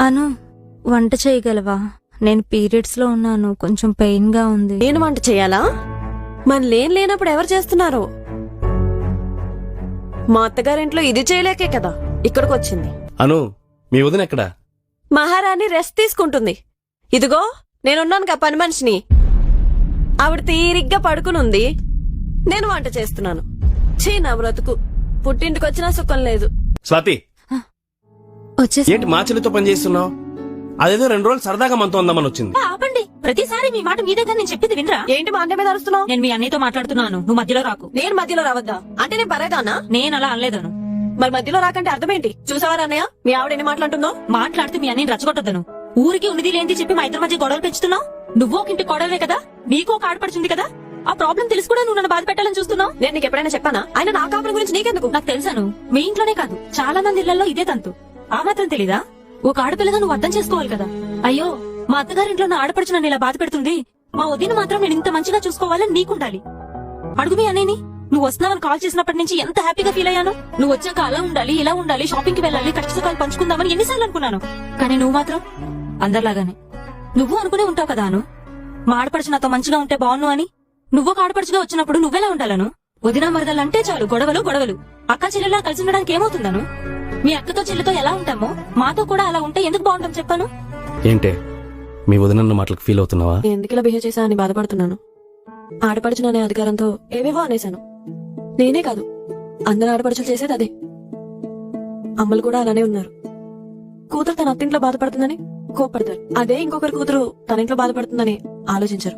అను వంట చేయగలవా? నేను పీరియడ్స్లో ఉన్నాను కొంచెం పెయిన్గా ఉంది. నేను వంట చేయాలా? మన లేని లేనప్పుడు ఎవరు చేస్తున్నారు? మా అత్తగారింట్లో ఇది చేయలేకే కదా ఇక్కడికి వచ్చింది అను మీ వదిన ఎక్కడా? మహారాణి రెస్ట్ తీసుకుంటుంది. ఇదిగో నేనున్నాను కా పని మనిషిని. ఆవిడ తీరిగ్గా పడుకునుంది. నేను వంట చేస్తున్నాను. చీ నా బ్రతుకు. పుట్టింటికి వచ్చినా సుఖం లేదు. స్వాతి వచ్చేసి ఏంటి మా చెల్లితో పని చేస్తున్నావు? అదేదో రెండు రోజులు సరదాగా మనతో ఉందామని వచ్చింది. ఆపండి. ప్రతిసారి మీ మాట మీదే కానీ నేను చెప్పింది వినరా? ఏంటి మా అన్న మీద అరుస్తున్నావు? నేను మీ అన్నయ్యతో మాట్లాడుతున్నాను. నువ్వు మధ్యలో రాకు. నేను మధ్యలో రావద్దా? అంటే నేను పరేదానా నేను అలా అనలేదను. మరి మధ్యలో రాకంటే అర్థమేంటి? చూసావా అన్నయ్య మీ ఆవిడ ఎన్ని మాట్లాడుతుందో? మాట్లాడితే మీ అన్నయ్యని రచ్చగొట్టదను ఊరికి ఉన్నది లేని చెప్పి మా ఇద్దరి మధ్య గొడవలు పెంచుతున్నావు? నువ్వు ఒక ఇంటి గొడవే కదా? నీకు ఒక ఆడపడుతుంది కదా? ఆ ప్రాబ్లం తెలిసి కూడా నువ్వు నన్ను బాధ పెట్టాలని చూస్తున్నావు? నేను నీకు ఎప్పుడైనా చెప్పానా? ఆయన నా కాపురం గురించి నీకెందుకు? నాకు తెలుసాను. మీ ఇంట్లోనే కాదు. చాలా మంది ఇళ్ళలో ఇదే తంతు. ఆ మాత్రం తెలీదా? ఒక ఆడపిల్లగా నువ్వు అర్థం చేసుకోవాలి కదా. అయ్యో మా అత్తగారింట్లో నా ఆడపడుచు నన్ను ఇలా బాధ పెడుతుంది మా వదిన మాత్రం నేను ఇంత మంచిగా చూసుకోవాలని నీకుండాలి. అడుగుమి అనేని నువ్వు వస్తున్నావని కాల్ చేసినప్పటి నుంచి ఎంత హ్యాపీగా ఫీల్ అయ్యాను? నువ్వు వచ్చాక అలా ఉండాలి ఇలా ఉండాలి షాపింగ్కి వెళ్ళాలి కష్టసుఖాలు పంచుకుందామని ఎన్నిసార్లు అనుకున్నాను. కానీ నువ్వు మాత్రం అందరిలాగానే. నువ్వు అనుకునే ఉంటావు కదా అను. మా ఆడపడుచు నాతో మంచిగా ఉంటే బాగున్ను అని. నువ్వు ఒక ఆడపడుచుగా వచ్చినప్పుడు నువ్వెలా ఉండాలను? వదిన మరదలంటే చాలు గొడవలు గొడవలు. అక్క చెల్లెలా కలిసి ఉండడానికి ఏమవుతుందను? మీ అక్కతో చెల్లితో ఎలా ఉంటామో? మాతో కూడా అలా ఉంటే ఎందుకు బాగుంటాం చెప్పాను? ఏంటే? మీ వదినన్న మాటలకు ఫీల్ అవుతున్నావా? నేను ఎందుకు ఇలా బిహేవ్ చేశా అని బాధపడుతున్నాను? ఆడపడుచున అనే అధికారంతో ఏవేవో అనేశాను. నేనే కాదు అందరు ఆడపడుచులు చేసేది అదే. అమ్మలు కూడా అలానే ఉన్నారు. కూతురు తన అత్తింట్లో బాధపడుతుందని కోప్పడతారు. అదే ఇంకొకరి కూతురు తన ఇంట్లో బాధపడుతుందని ఆలోచించరు.